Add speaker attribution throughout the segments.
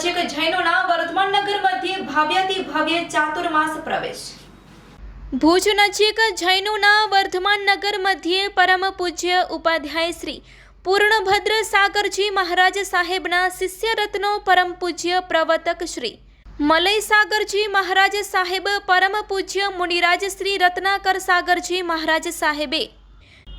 Speaker 1: નજીક જૈનોના વર્ધમાન નગર મધ્યે ભાવ્યાતિ ભવ્ય ચાતુર્માસ પ્રવેશ. ભુજ નજીક જૈનોના વર્ધમાન નગર મધ્યે પરમ પૂજ્ય ઉપાધ્યાય શ્રી પૂર્ણભદ્ર સાગરજી મહારાજ સાહેબના શિષ્ય રત્નો પરમ પૂજ્ય પ્રવતક શ્રી મલય સાગરજી મહારાજ સાહેબ, પરમ પૂજ્ય મુનિરાજ શ્રી રત્નાકર સાગરજી મહારાજ સાહેબે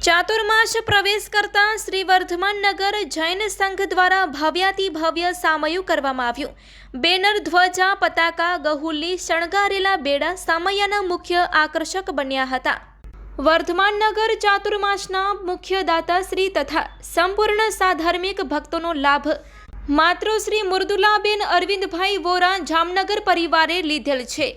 Speaker 1: ચાતુર્માસ પ્રવેશ કરતા શ્રી વર્ધમાન નગર જૈન સંઘ દ્વારા ભવ્યાતિ ભવ્ય સામયું કરવામાં આવ્યું. બેનર, ધ્વજા, પતાકા, ગહુલી શણગારેલા બેડા સામયાના મુખ્ય આકર્ષક બન્યા હતા. વર્ધમાન નગર ચાતુર્માસના મુખ્ય દાતાશ્રી તથા સંપૂર્ણ સાધાર્મિક ભક્તોનો લાભ માતૃશ્રી મુર્દુલાબેન અરવિંદભાઈ વોરા જામનગર પરિવારે લીધેલ છે.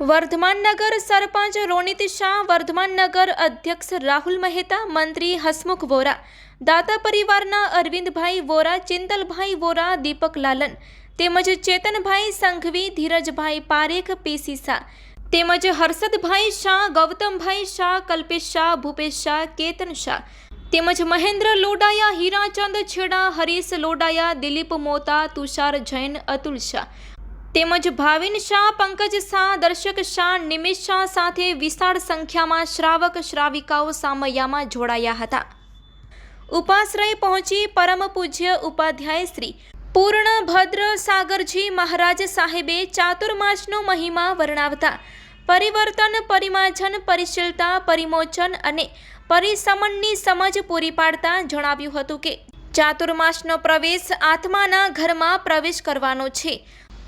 Speaker 1: વર્ધમાન નગર સરપંચ રોનિત શાહ વર્ધમાનનગર અધ્યક્ષ રાહુલ મહેતા મંત્રી હસમુખ વોરા દાતા પરિવારના અરવિંદભાઈ વોરા ચિંતલભાઈ વોરા દીપક લાલન તેમજ ચેતનભાઈ સંઘવી, ધીરજભાઈ પારેખ પીસી શાહ, તેમજ હર્ષદભાઈ શાહ, ગૌતમભાઈ શાહ, કલ્પેશ શાહ, ભૂપેશ શાહ, કેતન શાહ, તેમજ મહેન્દ્ર લોડાયા, હીરાચંદ છેડા, હરીશ લોડાયા, દિલીપ મોતા, તુષાર જૈન, અતુલ શાહ તેમજ ભાવિન શાહ, પંકજ શાહ, દર્શક શાહ, નિમિષ શાહ સાથે વિશાળ સંખ્યામાં શ્રાવક શ્રાવિકાઓ સામૈયામાં જોડાયા હતા. ઉપાશ્રય પહોંચી પરમ પૂજ્ય ઉપાધ્યાય શ્રી પૂર્ણ ભદ્ર સાગરજી મહારાજ સાહેબે ચાતુર્માસનો મહિમા વર્ણવતા પરિવર્તન પરિમાજન પરિશીલતા, પરિમોચન અને પરિસમનની સમજ પૂરી પાડતા જણાવ્યું હતું કે ચાતુર્માસનો પ્રવેશ આત્માના ઘરમાં પ્રવેશ કરવાનો છે.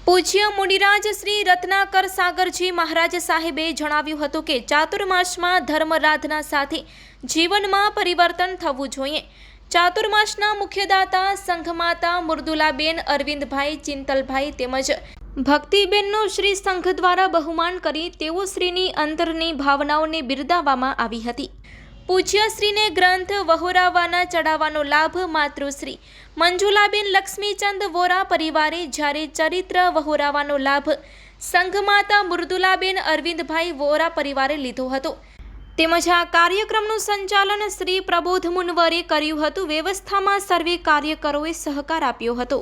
Speaker 1: પૂજ્ય મુનિરાજ શ્રી રત્નાકર સાગરજી મહારાજ સાહેબે જણાવ્યું હતું કે ચાતુર્માસમાં ધર્મરાધના સાથે જીવનમાં પરિવર્તન થવું જોઈએ. ચાતુર્માસના મુખ્યદાતા સંઘમાતા મુર્દુલાબેન અરવિંદભાઈ, ચિંતલભાઈ તેમજ ભક્તિબેનનું શ્રી સંઘ દ્વારા બહુમાન કરી તેઓ શ્રીની અંતરની ભાવનાઓને બિરદાવવામાં આવી હતી. પૂજ્યશ્રીને ગ્રંથ વહોરાવાના ચડાવવાનો લાભ માતૃશ્રી. મંજુલાબેન લક્ષ્મીચંદ વોરા પરિવારે જ્યારે ચરિત્ર વહોરાવાનો લાભ સંઘમાતા મૃદુલાબેન અરવિંદભાઈ વોરા પરિવારે લીધો હતો. તેમજ આ કાર્યક્રમનું સંચાલન શ્રી પ્રબોધ મુનવરે કર્યું હતું. વ્યવસ્થામાં સર્વે કાર્યકરોએ સહકાર આપ્યો હતો.